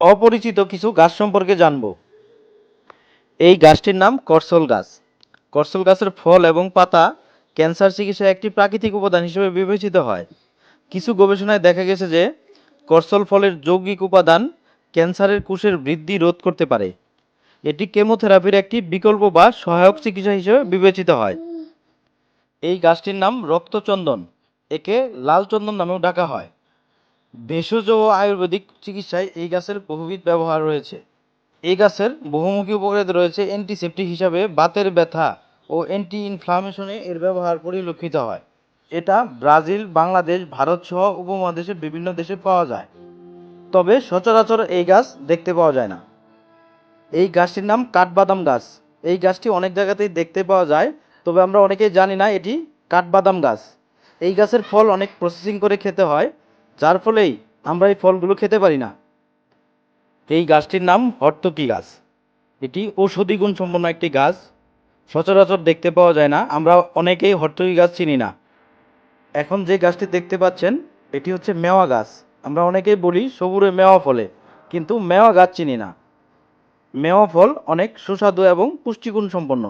অপরিচিত কিছু গাছ সম্পর্কে জানব। এই গাছটির নাম করসল গাছ। করসল গাছের ফল এবং পাতা ক্যান্সার চিকিৎসায় একটি প্রাকৃতিক উপাদান হিসেবে বিবেচিত হয়। কিছু গবেষণায় দেখা গেছে যে করসল ফলের যৌগিক উপাদান ক্যান্সারের কোষের বৃদ্ধি রোধ করতে পারে। এটি কেমোথেরাপির একটি বিকল্প বা সহায়ক চিকিৎসা হিসেবে বিবেচিত হয়। এই গাছটির নাম রক্তচন্দন। একে লাল চন্দন নামেও ডাকা হয়। ভেষজ ও আয়ুর্বেদিক চিকিৎসায় এই গাছের বহুবিধ ব্যবহার রয়েছে। এই গাছের বহুমুখী উপকারিতা রয়েছে অ্যান্টিসেপটিক হিসাবে বাতের ব্যথা ও অ্যান্টি ইনফ্লামেশনে এর ব্যবহার পরিলক্ষিত হয়। এটা ব্রাজিল, বাংলাদেশ, ভারত সহ উপমহাদেশের বিভিন্ন দেশে পাওয়া যায়। তবে সচরাচর এই গাছ দেখতে পাওয়া যায় না। এই গাছটির নাম কাঠবাদাম গাছ। এই গাছটি অনেক জায়গাতেই দেখতে পাওয়া যায়, তবে আমরা অনেকেই জানি না এটি কাঠবাদাম গাছ। এই গাছের ফল অনেক প্রসেসিং করে খেতে হয়। যার ফলেই আমরা এই ফলগুলো খেতে পারি না। এই গাছটির নাম হর্তকি গাছ। এটি ঔষধি গুণ সম্পন্ন একটি গাছ। সচরাচর দেখতে পাওয়া যায় না, আমরা অনেকেই হর্তকি গাছ চিনি না। এখন যে গাছটি দেখতে পাচ্ছেন, এটি হচ্ছে মেওয়া গাছ। আমরা অনেকেই বলি সবুরে মেওয়া ফলে, কিন্তু মেওয়া গাছ চিনি না। মেওয়া ফল অনেক সুস্বাদু এবং পুষ্টিগুণ সম্পন্ন